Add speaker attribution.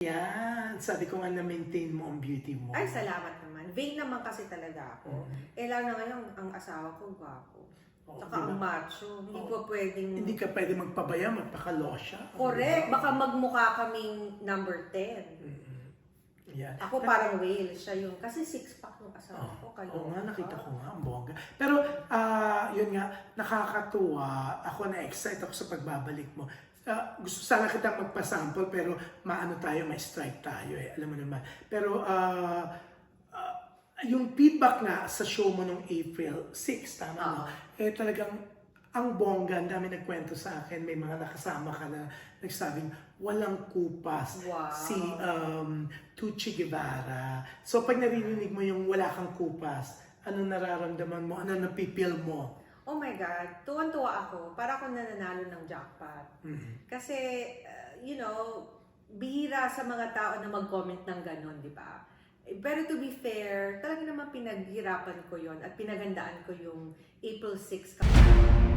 Speaker 1: Yan, sabi ko nga na-maintain mo ang beauty mo.
Speaker 2: Ay, salamat naman. Vain naman kasi talaga ako.
Speaker 1: Mhm.
Speaker 2: Eh, lalo na ngayon, ang asawa ko, gwapo.
Speaker 1: Oo,
Speaker 2: Saka
Speaker 1: diba?
Speaker 2: ang macho. Hindi ko pwedeng...
Speaker 1: Hindi ka pwede magpabaya, magpakalosya.
Speaker 2: Correct. Baka magmukha kaming number 10.
Speaker 1: Mm-mm. Yan.
Speaker 2: Ako parang whale. Siya yung... Kasi six-pack yung asawa ko.
Speaker 1: Oo
Speaker 2: Kayo.
Speaker 1: Oo nga, nakita ko nga, ang bongga. Pero, ah, yun nga, nakakatuwa. Ako na-excite ako sa pagbabalik mo. Ah, gusto sana kitang magpa-sample, pero maano tayo, may strike tayo eh. Alam mo naman. Pero, ah, ah, yung feedback nga sa show mo nung April 6, tama no?
Speaker 2: Oo.
Speaker 1: Eh talagang, ang bongga, ang dami nagkwento sa akin, may mga nakasama ka na nagsabing, walang kupas
Speaker 2: Wow.
Speaker 1: si um, Tucci Guevara. So pag naririnig mo yung wala kang kupas, anong nararamdaman mo? Ano napipil mo?
Speaker 2: Oh my God. Tuwan-tuwa ako. Para ako nananalo ng jackpot.
Speaker 1: Mm.
Speaker 2: Kasi, uh, you know, bihira sa mga tao na mag-comment ng ganon, di ba? Eh, Pero to be fair, talaga naman pinaghirapan ko yon at pinagandaan ko yung April 6 campaign.